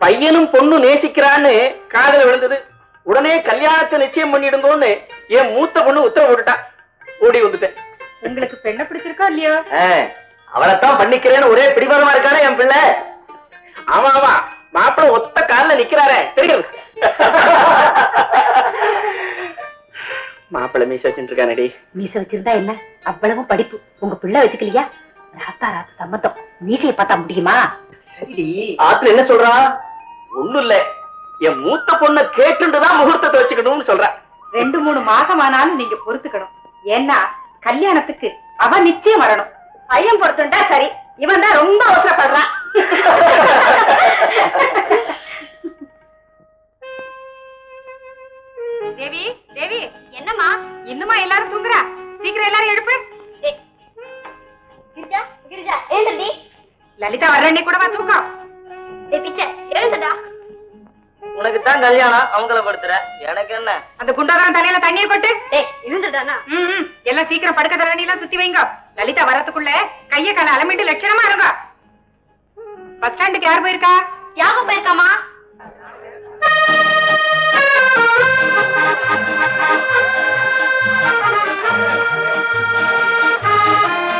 பையனும் பொண்ணு நேசிக்கிறான்னு காதல விழுந்தது. உடனே கல்யாணத்தை நிச்சயம் பண்ணிடுங்கன்னு என் மூத்த பொண்ணு உத்தரவு போட்டுட்டா. ஓடி வந்துட்டேன். உங்களுக்கு பெண்ணை பிடிச்சிருக்கா இல்லையா? அவளைத்தான் பண்ணிக்கிறேன்னு ஒரே பிடிவாதமா இருக்கானே என் பிள்ளை. ஆமா ஆமா. மாப்பிள்ளை ஒத்த கால்ல நிக்கிறாரே. தெரியும். மாப்பிள்ளை மீச வச்சுட்டு இருக்கானடி. மீச வச்சிருந்தா என்ன? அவ்வளவு படிப்பு. உங்க பிள்ளை வச்சுக்கலையா? ராத்தா ராத்து சம்மந்தம். மீசையை பார்த்தா முடியுமா? சரிடி. ஆத்துல என்ன சொல்றா? ஒண்ணும் இல்ல என் மூத்த பொண்ணை கேட்டுட்டுதான் முகூர்த்தத்தை வச்சுக்கணும்னு சொல்றா. ரெண்டு மூணு மாசம் ஆனாலும் நீங்க பொறுத்துக்கணும். ஏன்னா கல்யாணத்துக்கு அவ நிச்சயம் வரணும். பையன் பொறுத்துட்டா சரி இவன் தான் ரொம்ப அவசரப்படுறான். தேவி தேவி என்னம்மா? இன்னுமா எல்லாரும் தூங்குறா? சீக்கிரம் எல்லாரும் எழுப்பு. கிரிஜா கிரிஜா எழுந்துடி லலிதா வர்றண்ணே கூடவா தூக்கம்? உனக்கு தான் கல்யாணம் அவங்கள படுத்துற. எனக்கு என்ன? அந்த குண்டாதான் தலையில தண்ணியை ம், ம். எல்லாம் சீக்கிரம் படுக்க தரணி எல்லாம் சுத்தி வைங்க. லலிதா வரதுக்குள்ள கைய கால அலமிட்டு லட்சணமா இருங்க. பஸ் ஸ்டாண்டுக்கு யார் போயிருக்கா? யாகம் போயிருக்காமா?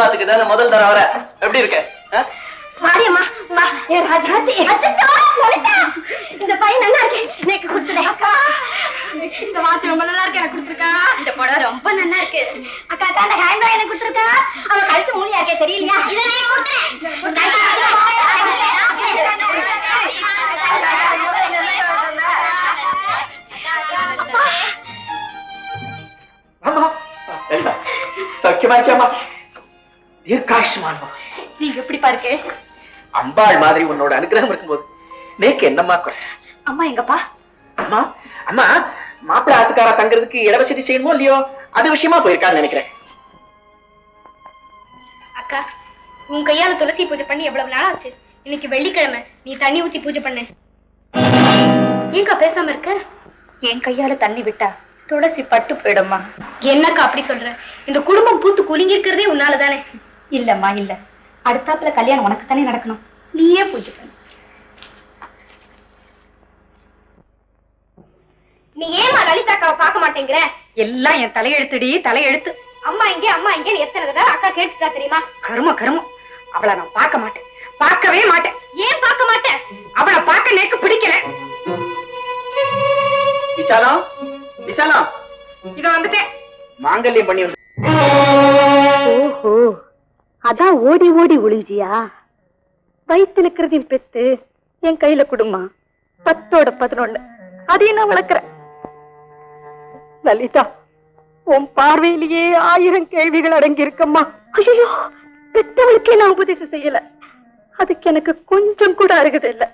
முகூர்த்தத்துக்கு தானே முதல் தர வர? எப்படி இருக்க? ஆ? வாடியம்மா வா ஏ ராஜாத்தி அச்சச்சோ லலிதா இந்த பையன் நல்லா இருக்கே. எனக்கு கொடுத்துடே அக்கா இந்த வாட்ச் ரொம்ப நல்லா இருக்கு எனக்கு கொடுத்துருக்கா? இந்த புடவை ரொம்ப நல்லா இருக்கு. அக்கா அக்கா அந்த ஹேண்ட் பேக் எனக்கு கொடுத்துருக்கா? அவ கழுத்து மூலியா இருக்கே தெரியலையா? இதை நான் கொடுத்துறேன் அப்பா ஆமா லலிதா, சௌக்கியமா இருக்கியாமா தீர்க்காயுஷ்மான்மா நீங்க எப்படி பாருக்கே? அம்பாள் மாதிரி உன்னோட அனுகிரகம் இருக்கும்போது நேக்கு என்னம்மா குறைச்ச? அம்மா எங்கப்பா? அம்மா அம்மா மாப்பிள்ளை ஆத்துக்காரா தங்குறதுக்கு இடவசதி செய்யணுமோ இல்லையோ? அது விஷயமா போயிருக்கான்னு நினைக்கிறேன். அக்கா உன் கையால துளசி பூஜை பண்ணி எவ்வளவு நாள் ஆச்சு இன்னைக்கு வெள்ளிக்கிழமை. நீ தண்ணி ஊத்தி பூஜை பண்ணு. ஏங்கா பேசாம இருக்க? என் கையால தண்ணி விட்டா துளசி பட்டு போயிடும்மா. என்னக்கா அப்படி சொல்ற? இந்த குடும்பம் பூத்து குலுங்கி இருக்கிறதே உன்னால தானே இல்லம்மா இல்ல. அடுத்தாப்புல கல்யாணம் உனக்கு தானே நடக்கணும். நீயே பூஜை பண்ணு நீ ஏமா லலிதாக்காவை பார்க்க மாட்டேங்கிற? எல்லாம் என் தலையெழுத்துடி தலையெழுத்து. அம்மா இங்கே அம்மா இங்கேன்னு எத்தனை தடவை அக்கா கேட்டுட்டா தெரியுமா? கரும கருமம். அவளை நான் பார்க்க மாட்டேன். பார்க்கவே மாட்டேன். ஏன் பார்க்க மாட்டேன்? அவளை பார்க்க நேக்கு பிடிக்கல. விசாலம் விசாலம் இத வந்துட்டேன். மாங்கல்யம் பண்ணி ஓஹோ. அதான் ஓடி ஓடி ஒளிஞ்சியா? வயித்துல இருக்கிறதையும் பெத்து என் கையில குடுமா? பத்தோட பதினொன்னு. அதையும் நான் வளர்க்கிறேன். லலிதா உன் பார்வையிலேயே ஆயிரம் கேள்விகள் அடங்கி இருக்கம்மா ஐயோ பெத்தவளுக்கே நான் உபதேசம் செய்யல. அதுக்கு எனக்கு கொஞ்சம் கூட அருகது இல்லை.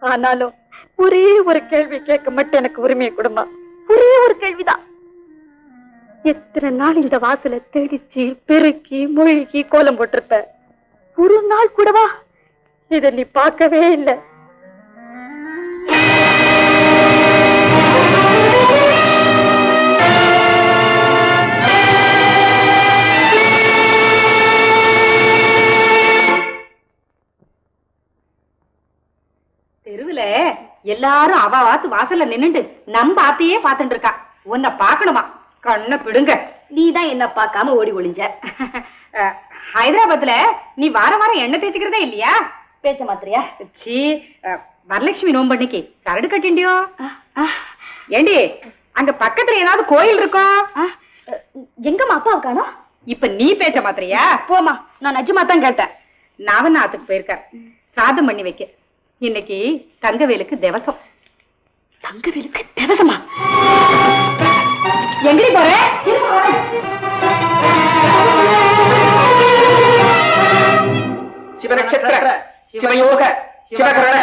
ஆனாலும் ஒரே ஒரு கேள்வி கேட்க மட்டும் எனக்கு உரிமையை கொடுமா. ஒரே ஒரு கேள்விதான். எத்தனை நாள் இந்த வாசலை தெளிச்சு பெருக்கி மூழ்கி கோலம் போட்டிருப்ப? ஒரு நாள் கூடவா? இத நீ பார்க்கவே இல்லை. தெருவுல எல்லாரும் அவ வாத்து வாசல்ல நின்னுட்டு நம்ம ஆத்தையே பாத்துட்டு இருக்கா. உன்னை பாக்கணுமா கண்ணை பிடுங்க. நீ தான் என்ன பார்க்காம ஓடி ஒளிஞ்ச. ஹைதராபாத்ல நீ வார வாரம் எண்ணெய் தேய்ச்சிக்கிறதே இல்லையா? பேச மாத்திரியா சி வரலட்சுமி நோம்பண்ணிக்கு சரடு கட்டிண்டியோ ஏண்டி அங்க பக்கத்துல ஏதாவது கோயில் இருக்கோ? எங்கம்மா அப்பாவை காணோம்? இப்ப நீ பேச்ச மாத்திரியா போமா நான் நிஜமா தான் கேட்டேன் நாவநாத்துக்கு போயிருக்கேன் சாதம் பண்ணி வைக்க. இன்னைக்கு தங்கவேலுக்கு திவசம். தங்கவேலுக்கு திவசமா? எங்கடி போற? சிவநட்சத்திர சிவயோக சிவகரண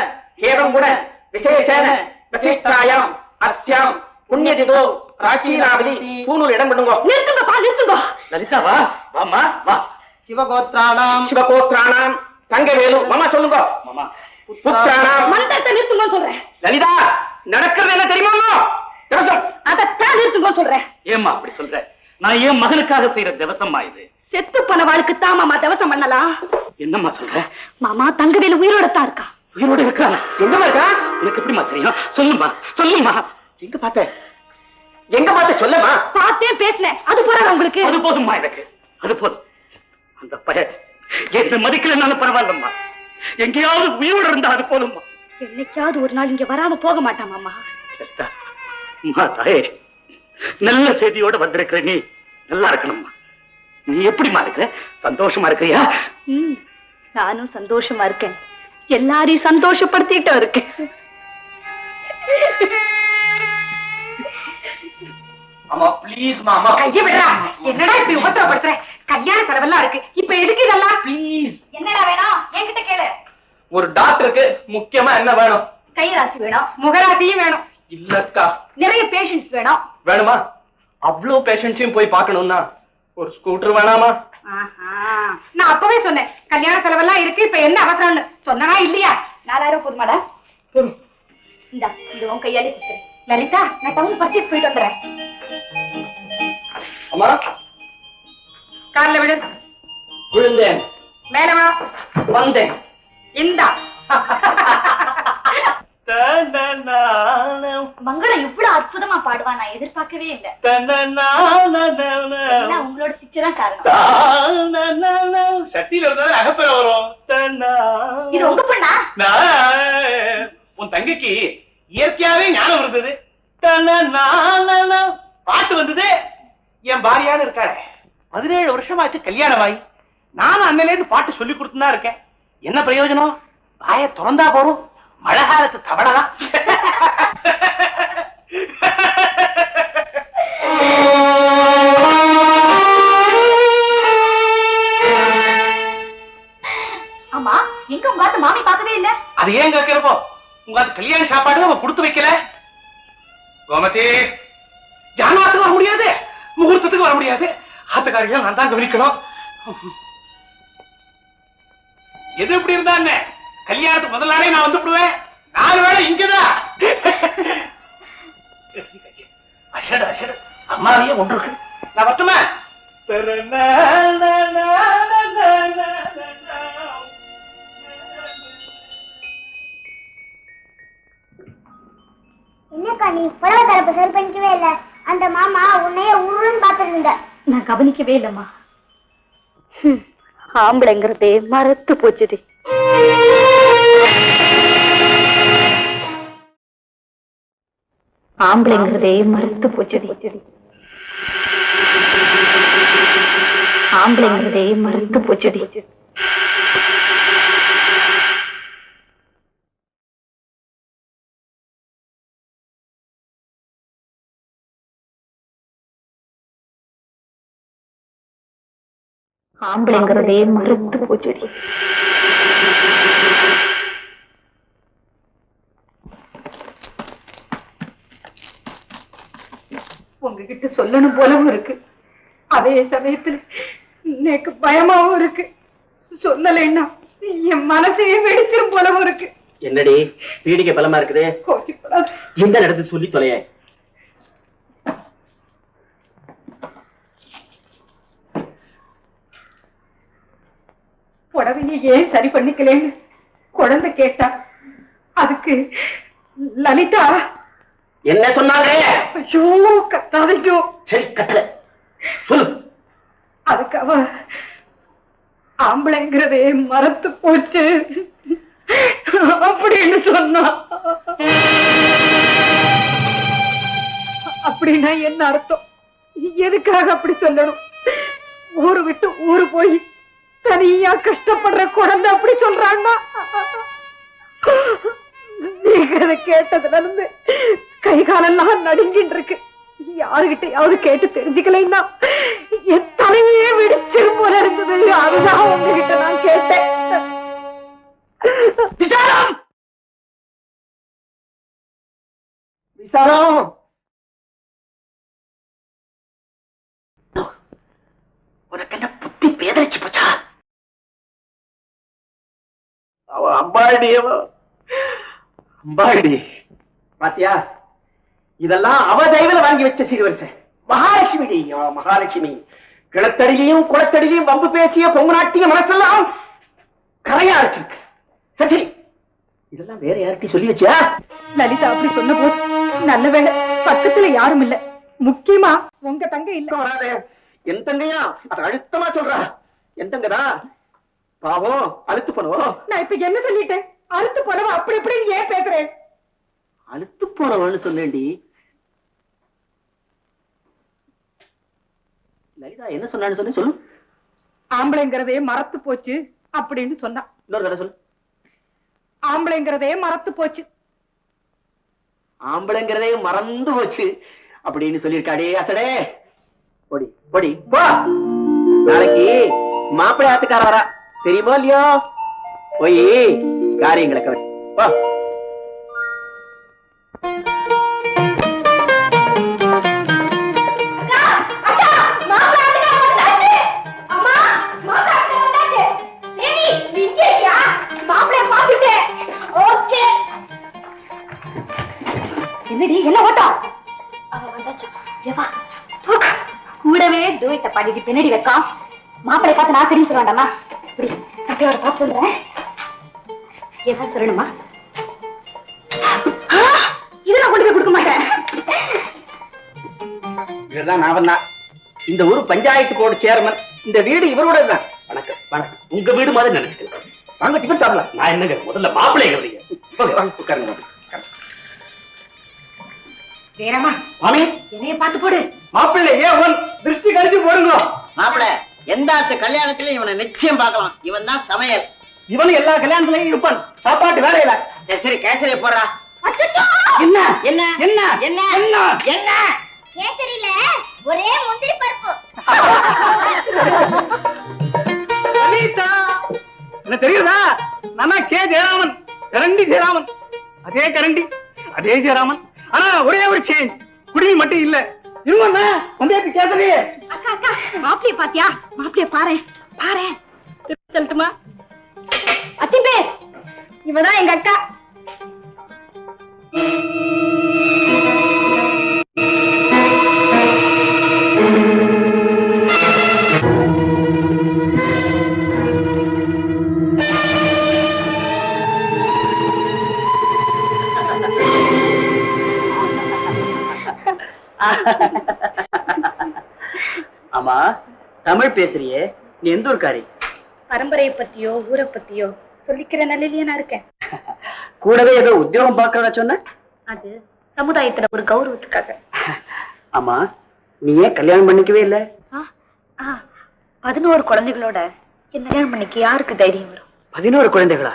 ஏவம் குண விசேஷன வசிஷ்டாயாம் அஸ்யாம் புண்ணியதிதோ பிராச்சீனாவலி பூணூல் இடம் பண்ணுங்க நிறுத்துங்கப்பா நிறுத்துங்க. லலிதா வா வாமா வா. சிவகோத்ராணாம் சிவகோத்ராணாம் தங்கவேலு மாமா சொல்லுங்க. மாமா. புத்திராணாம் மந்திரத்தை நிறுத்துங்க சொல்றேன். லலிதா நடக்கிறது என்ன தெரியுமா திவசம் அதைத்தான் நிறுத்துங்க சொல்றேன். ஏம்மா அப்படி சொல்ற? நான் என் மகனுக்காக செய்யற திவசமா இது? செத்து போனவாளுக்கு தான் மாமா தவசம் பண்ணலாம் என்னம்மா சொல்ற? மாமா தங்கவேலு உயிரோட தான் இருக்கா? உயிரோட இருக்கானா எங்கம்மா இருக்கா? எனக்கு எப்படிமா தெரியும்? சொல்லுமா சொல்லுமா எங்க பார்த்த? எங்க பார்த்த சொல்லமா பார்த்தேன் பேசினேன். அது போறாங்க உங்களுக்கு? அது போதும்மா எனக்கு. அது போதும். அந்த பையன் என்ன மதிக்கலன்னாலும் பரவாயில்லம்மா. எங்கேயாவது உயிரோட இருந்தா அது போதும்மா. என்னைக்காவது ஒரு நாள் இங்க வராம போக மாட்டான் மாமா. அம்மா தாயே நல்ல செய்தியோட வந்திருக்கிற நீ நல்லா இருக்கணும்மா. நீ எப்படிமா இருக்கிற? சந்தோஷமா இருக்கிறியா? நானும் சந்தோஷமா இருக்கேன். எல்லாரையும் சந்தோஷப்படுத்திட்டு இருக்கேன். அம்மா ப்ளீஸ் மாமா கைய விடுறா. என்னடா இப்படி உபத்திரப்படுத்துற கல்யாண செலவெல்லாம் இருக்கு. இப்ப எதுக்கு இதெல்லாம்? ப்ளீஸ் என்னடா வேணும்? என்கிட்ட கேளு. ஒரு டாக்டருக்கு முக்கியமா என்ன வேணும்? கைராசி வேணும். முகராசியும் வேணும். இல்லக்கா. நிறைய பேஷண்ட்ஸ் வேணும். வேணுமா? அவ்வளவு பேஷண்ட்ஸையும் போய் பார்க்கணும்னா ஒரு ஸ்கூட்டர் வேணாமா. நான் அப்பவே சொன்னேன். கல்யாண செலவெல்லாம் இருக்கு இப்ப என்ன அவசரம்னு. சொன்னனா இல்லையா? நாலாயிரம் போதுமாடா. இந்தா இது உன் கையாலே லலிதா நான் டவுன் பர்ச்சேஸ் போயிட்டு வந்துடுறேன். அம்மா? கார்ல விடு. விழுந்தேன். மேல வா. வந்தேன். இந்தா. மங்களம் இவ்வளவு அற்புதமா பாடுவா நான் எதிர்பார்க்கவே இல்ல. உங்களோட தான் காரணம். சட்டியில இருந்தாலும் அகப்பெற வரும். இது உங்க பொண்ணா? உன் தங்கைக்கு இயற்கையாவே ஞானம் இருந்தது. பாட்டு வந்தது. என் பாரியான்னு இருக்காரு பதினேழு வருஷமாச்சு கல்யாணம் ஆகி. நானும் அண்ணனே இருந்து பாட்டு சொல்லி கொடுத்துதான் இருக்கேன். என்ன பிரயோஜனம்? வாய திறந்தா போறோம் மழை காலத்து தவளதான் ஆமா எங்க உங்க ஆத்து மாமி பார்க்கவே இல்ல? அது ஏன் கேட்கிறப்போ உங்க அது கல்யாண சாப்பாடு அவ கொடுத்து வைக்கல? கோமதி ஜானவாசத்துக்கு வர முடியாது. முகூர்த்தத்துக்கு வர முடியாது. ஆத்துக்காரிகள் நான் தான் கவனிக்கணும். எது எப்படி இருந்தா என்ன? கல்யாணத்துக்கு முதல் நாளே நான் வந்து விடுவேன் நாலு வேளை இங்கதான். அஷடு அஷடு அம்மாவையே ஒன்று இருக்கு நான் வரட்டுமா? என்னக்கா நீ புடவை தரப்பு சரி பண்ணிக்கவே இல்ல. அந்த மாமா உன்னைய உருன்னு பார்த்துட்டு இருந்த நான் கவனிக்கவே இல்லம்மா. ஆம்பளைங்கிறதே மறத்து போச்சுடி. ஆம்பளைங்கிறதே மறுத்து போச்சுடி. ஆம்பளைங்கிறதே மறுத்து போச்சுடி. ஆம்பளைங்கிறதே மறுத்து போச்சடி. உங்ககிட்ட சொல்லணும் போலவும் இருக்கு. அதே சமயத்துல எனக்கு பயமாவும் இருக்கு. சொல்லலைன்னா என் மனசையே வெடிச்சிரும் போலவும் இருக்கு. என்னடி? பீடிகை பலமா இருக்குது? எந்த இடத்துல சொல்லி தொலைய? புடவையை ஏன் சரி பண்ணிக்கலேன்னு குழந்தை கேட்டா அதுக்கு லலிதா என்ன சொன்னாங்க? ஐயோ கத்தாதையோ சரி கத்தல. சொல்லு. அதுக்கு அவ ஆம்பளைங்கிறதே மறத்து போச்சு. அப்படின்னு சொன்னா. அப்படின்னா என்ன அர்த்தம்? எதுக்காக அப்படி சொல்லணும்? ஊரு விட்டு ஊரு போய் தனியா கஷ்டப்படுற குழந்தை அப்படி சொல்றான்னா? நீங்க அதை கேட்டதுல இருந்து கை காலெல்லாம் நடுங்கிட்டு இருக்கு யாருகிட்டயாவது கேட்டு தெரிஞ்சுக்கலைன்னா என் தலையே வெடிச்சிரும் போல இருந்தது அதுதான் உங்ககிட்ட நான் கேட்டேன். விசாரம்! விசாரம்! உனக்கு என்ன புத்தி பேதரிச்சு போச்சா? அவ அம்பாடி அவ அம்பாடி பாத்தியா? இதெல்லாம் அவ தயவுல வாங்கி வச்ச சீர்வரிசை. மகாலட்சுமி மகாலட்சுமி. கிளத்தடியிலையும் குளத்தடியிலையும் வம்பு பேசிய பொங்கு நாட்டிய மனசெல்லாம் கரையா அழைச்சிருக்கு சரி இதெல்லாம் வேற யார்கிட்டயும் சொல்லி வச்சியா? லலிதா அப்படி சொன்ன போது நல்ல வேளை பக்கத்துல யாரும் இல்ல. முக்கியமா உங்க தங்க இல்ல. வராதே. என் தங்கையா? அது அழுத்தமா சொல்றா. என் தங்கடா? பாவம் அழுத்து போனவோ? நான் இப்ப என்ன சொல்லிட்டேன்? அறுத்து போனவ அப்படி இப்படின்னு ஏன் பேசுறேன் அழுத்து போனவன்னு சொன்னேன்டி. லலிதா என்ன சொன்னான்னு சொல்லி சொல்லு. ஆம்பளைங்கிறதே மறத்து போச்சு அப்படின்னு சொன்னா. இன்னொரு தடவை சொல்லு. ஆம்பளைங்கிறதே மறத்து போச்சு. ஆம்பளைங்கிறதே மறந்து போச்சு அப்படின்னு சொல்லியிருக்காடே அசடே. பொடி பொடி போ. நாளைக்கு மாப்பிள்ளை ஆத்துக்கார வரா. தெரியுமோ இல்லையோ? போய். காரியங்களை கவனி போ என்னடி என்ன ஓட்டம்? கூடவே டூயிட்ட பாடிட்டு பின்னாடி வைக்கா மாப்பிளை பார்த்து நான் தெரிஞ்சு வேண்டாமா? இப்படி அப்படியோட பார்த்து சொல்றேன். ஏதாவது சொல்லணுமா? ஆ, இதை நான் கொண்டு போய் கொடுக்க மாட்டேன். இதுதான் நான் தான் இந்த ஊர் பஞ்சாயத்து போர்டு சேர்மன் இந்த வீடு இவரோட தான். வணக்கம் வணக்கம். உங்க வீடு மாதிரி நினைச்சுக்கிறேன் வாங்க டிஃபன் சாப்பிடலாம். நான் என்னங்க முதல்ல மாப்பிள்ளை கவனிங்க வாங்க, வாங்க, உட்காருங்க. வேறமா மாமி? என்னைய பார்த்து போடு. மாப்பிள்ளை ஏன் உன் திருஷ்டி கழிச்சு போடுங்க? மாப்பிள எந்த ஆத்து கல்யாணத்திலும் இவனை நிச்சயம் பார்க்கலாம். இவன் தான் சமையல். இவனு எல்லா கல்யாணத்துலயும் இருப்பான். சாப்பாட்டு வேலையில. சரி, சரி கேசரிய போடுறா. என்ன? என்ன? என்ன? என்ன? என்ன? என்ன? கேசரியில ஒரே முந்திரி பருப்பு. லலிதா என்ன தெரியுதா? நானா கே ஜெயராமன். கரண்டி ஜெயராமன். அதே கரண்டி அதே ஜெயராமன். ஆனா ஒரே ஒரு சேஞ்ச் குடிமி மட்டும் இல்ல. இவங்க வந்தேத்து கேசரி. அக்கா அக்கா மாப்பிளைய பாத்தியா? மாப்பிளைய பாரு பாரு சொல்லட்டுமா அத்தின் பேர் இவதான் எங்க அக்கா. ஆமா தமிழ் பேசுறியே. நீ எந்த ஊர்க்காரி? பரம்பரையை பத்தியோ ஊரை பத்தியோ? சொல்லிக்கிற நிலையிலேயே நான் இருக்கேன். கூடவே ஏதோ உத்தியோகம் பார்க்கறதா சொன்ன? அது சமுதாயத்துல ஒரு கௌரவத்துக்காக. ஆமா நீ ஏன் கல்யாணம் பண்ணிக்கவே இல்ல? பதினோரு குழந்தைகளோட என்ன கல்யாணம் பண்ணிக்க யாருக்கு தைரியம் வரும்? பதினோரு குழந்தைகளா.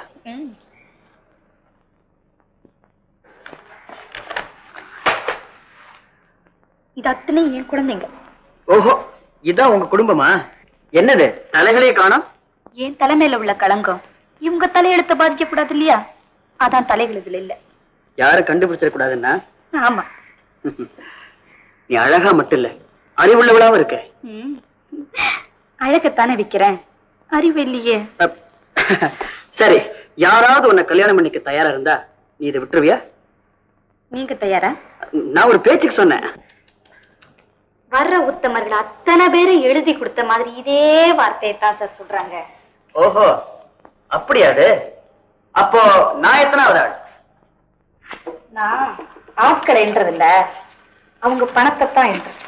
இது அத்தனையும் என் குழந்தைங்க. ஓஹோ இதான் உங்க குடும்பமா? என்னது தலைகளே காணோம்? என் தலைமையில உள்ள களங்கம். இவங்க தலையெழுத்த பாதிக்க கூடாது இல்லையா அதான் தலைகள் இதுல இல்ல. யாரும் கண்டுபிடிச்சிட கூடாதுன்னா ஆமா. நீ அழகா மட்டும் இல்ல அறிவுள்ளவளாவும் இருக்க. அழகத்தானே விக்கிறேன். அறிவு இல்லையே. சரி யாராவது உன்னை கல்யாணம் பண்ணிக்க தயாரா இருந்தா நீ இதை விட்டுருவியா? நீங்க தயாரா? நான் ஒரு பேச்சுக்கு சொன்னேன். வர்ற உத்தமர்கள் அத்தனை பேரை எழுதி கொடுத்த மாதிரி இதே வார்த்தையை தான் சார் சொல்றாங்க. ஓஹோ. அப்படியாது அப்போ நான் எத்தனாவது ஆள்? நான் ஆட்களை என்றது இல்ல அவங்க பணத்தை தான் என்றது.